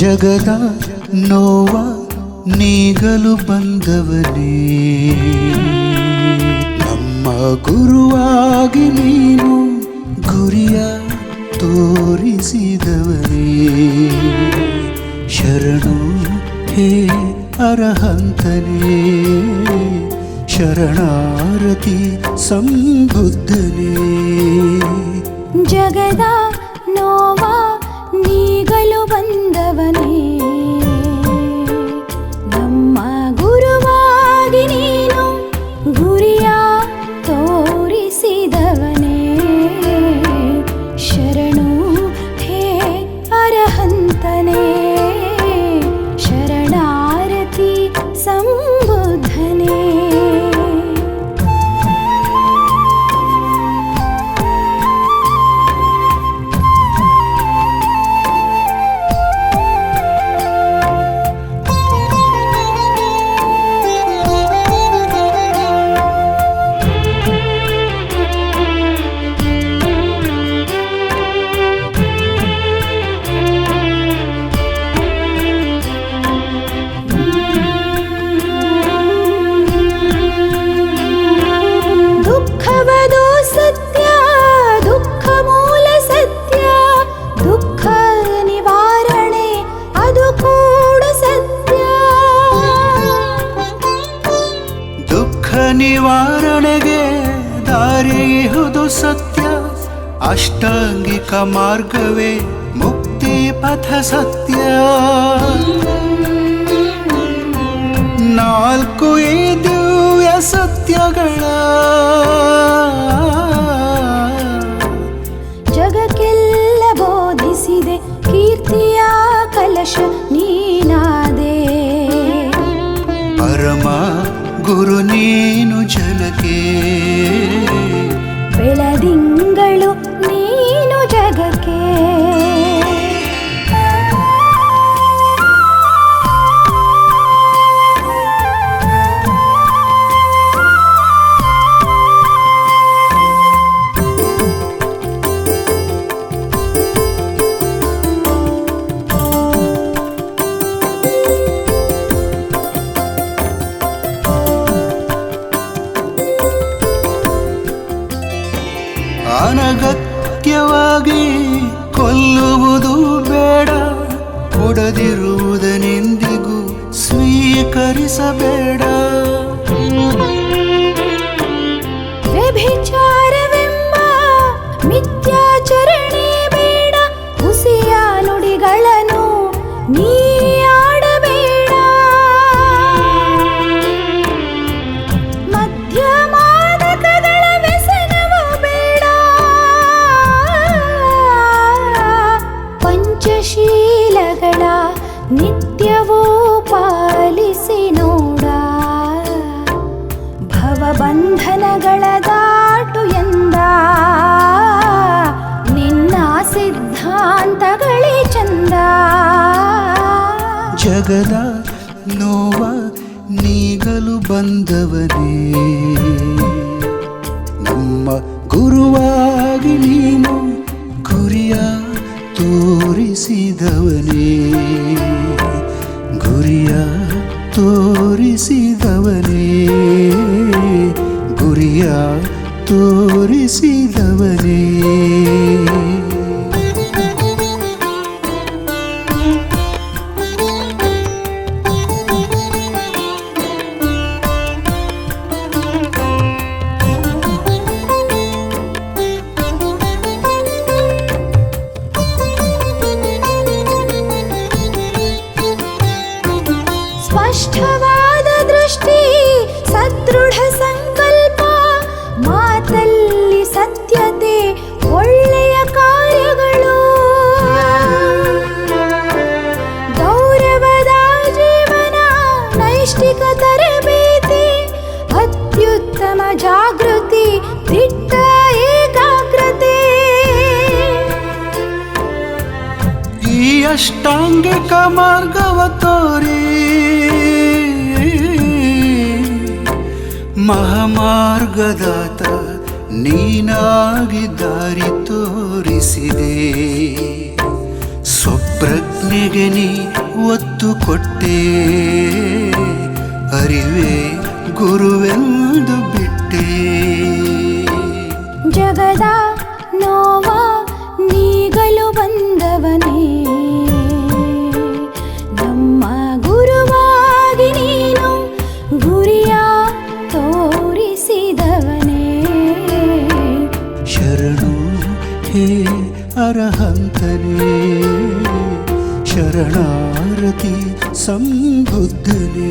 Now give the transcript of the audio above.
ಜಗದ ನೋವ ನೀಗಲು ಬಂದವನೇ. ನಮ್ಮ ಗುರುವಾಗಿ ನೀನು ಗುರಿಯ ತೋರಿಸಿದವನೇ. ಶರಣು ಹೇ ಅರಹಂತನೇ. ಶರಣಾರತಿ ಸಂಬುದ್ಧನೇ. ಜಗದ ನಿವಾರಣೆಗೆ ದಾರಿಯುವುದು ಸತ್ಯ. ಅಷ್ಟಾಂಗಿಕ ಮಾರ್ಗವೇ ಮುಕ್ತಿ ಪಥ ಸತ್ಯ. ನಾಲ್ಕು ಈ ದಿವ್ಯ ಸತ್ಯಗಳ ಅನಗತ್ಯವಾಗಿ ಕೊಲ್ಲುವುದು ಬೇಡ. ಕೊಡದಿರುವುದನೆಂದಿಗೂ ಸ್ವೀಕರಿಸಬೇಡ. ಭವಬಂಧನಗಳ ದಾಟು ಎಂದ. ನಿನ್ನ ಸಿದ್ಧಾಂತಗಳೇ ಚಂದ. ಜಗದ ನೋವ ನೀಗಲು ಬಂದವನೇ. ನಮ್ಮ ಗುರುವಾಗಿ ನೀನು ಗುರಿಯ ತೋರಿಸಿದವನೇ. ಗುರಿಯ ತೋರಿಸಿದವನೇ. ತೋರಿಸಿದವನೇ ಜಾಗೃತಿ, ದಿಟ್ಟ ಏಕಾಗ್ರತೆ. ಈ ಅಷ್ಟಾಂಗಿಕ ಮಾರ್ಗವ ತೋರಿ. ಮಹಾಮಾರ್ಗದಾತ ನೀನಾಗಿ ದಾರಿ ತೋರಿಸಿದೆ. ಸ್ವಪ್ರಜ್ಞೆಗೆ ನೀ ಒತ್ತು ಕೊಟ್ಟೆ. ಅರಿವೆ ಗುರುವೆಂದು ಜಗದ ನೋವ ನೀಗಲು ಬಂದವನೇ. ನಮ್ಮ ಗುರುವಾಗಿ ನೀನು ಗುರಿಯ ತೋರಿಸಿದವನೇ. ಶರಣು ಹೇ ಅರಹಂತನೇ. ಶರಣಾರತಿ ಸಂಬುದ್ಧನೇ.